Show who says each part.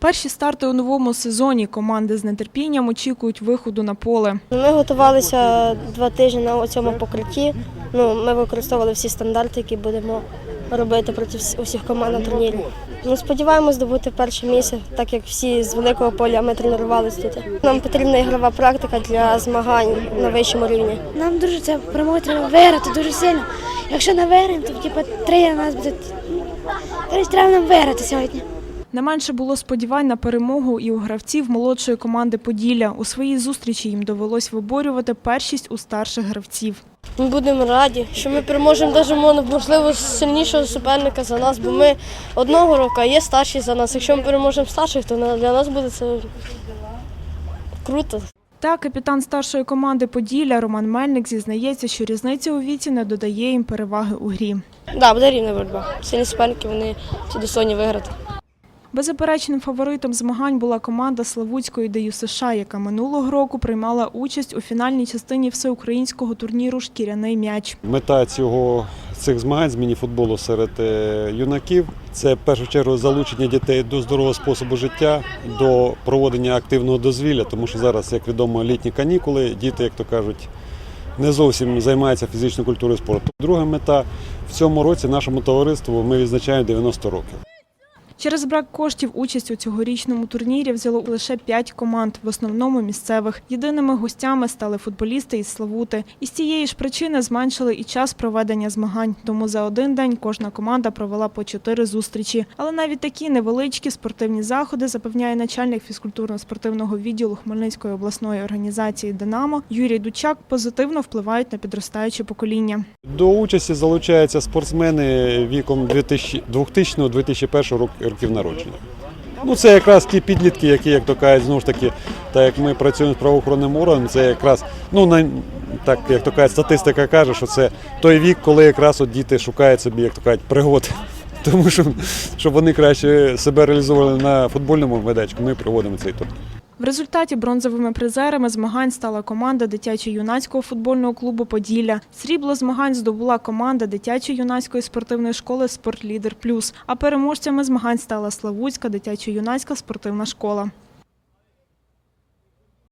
Speaker 1: Перші старти у новому сезоні команди з нетерпінням очікують виходу на поле.
Speaker 2: Ми готувалися два тижні на цьому покритті. Ну, ми використовували всі стандарти, які будемо робити проти усіх команд на турнірі. Ми сподіваємось здобути перше місце, так як всі з великого поля ми тренувалися тут. Нам потрібна ігрова практика для змагань на вищому рівні.
Speaker 3: Нам дуже це перемогу треба виграти дуже сильно. Якщо не виграємо, то типу, три на нас буде. ну, треба нам виграти сьогодні.
Speaker 1: Не менше було сподівань на перемогу і у гравців молодшої команди Поділля. У своїй зустрічі їм довелось виборювати першість у старших гравців.
Speaker 2: Ми будемо раді, що ми переможемо навіть можливо сильнішого суперника за нас, бо ми одного року, а є старші за нас. Якщо ми переможемо старших, то для нас буде це круто.
Speaker 1: Та капітан старшої команди Поділля Роман Мельник зізнається, що різниця у віці не додає їм переваги у грі.
Speaker 2: Да, буде рівна боротьба. Сильні суперники, вони ці достойні виграти.
Speaker 1: Беззаперечним фаворитом змагань була команда Славутської ДЮ США, яка минулого року приймала участь у фінальній частині всеукраїнського турніру Шкіряний м'яч.
Speaker 4: Мета цього цих змагань з мініфутболу серед е, юнаків це в першу чергу залучення дітей до здорового способу життя, до проводення активного дозвілля, тому що зараз, як відомо, літні канікули, діти, як то кажуть, не зовсім займаються фізичною культурою спорту. Друга мета в цьому році нашому товариству ми відзначаємо 90 років.
Speaker 1: Через брак коштів участь у цьогорічному турнірі взяло лише п'ять команд, в основному місцевих. Єдиними гостями стали футболісти із Славути. І з цієї ж причини зменшили і час проведення змагань. Тому за один день кожна команда провела по чотири зустрічі. Але навіть такі невеличкі спортивні заходи запевняє начальник фізкультурно-спортивного відділу Хмельницької обласної організації Динамо Юрій Дучак позитивно впливають на підростаюче покоління.
Speaker 4: До участі залучаються спортсмени віком 2000-2001 років народження. Ну, це якраз ті підлітки, які, як то кажуть, знову ж таки, так як ми працюємо з правоохоронним органом, це якраз, ну, на, так як то кажуть, статистика каже, що це той вік, коли якраз от діти шукають собі, як то кажуть, пригод. Тому що, щоб вони краще себе реалізовували на футбольному майданчику, ми проводимо цей турнір.
Speaker 1: В результаті бронзовими призерами змагань стала команда дитячо-юнацького футбольного клубу Поділля. Срібло змагань здобула команда дитячо-юнацької спортивної школи Спортлідер Плюс. А переможцями змагань стала Славутська дитячо-юнацька спортивна школа.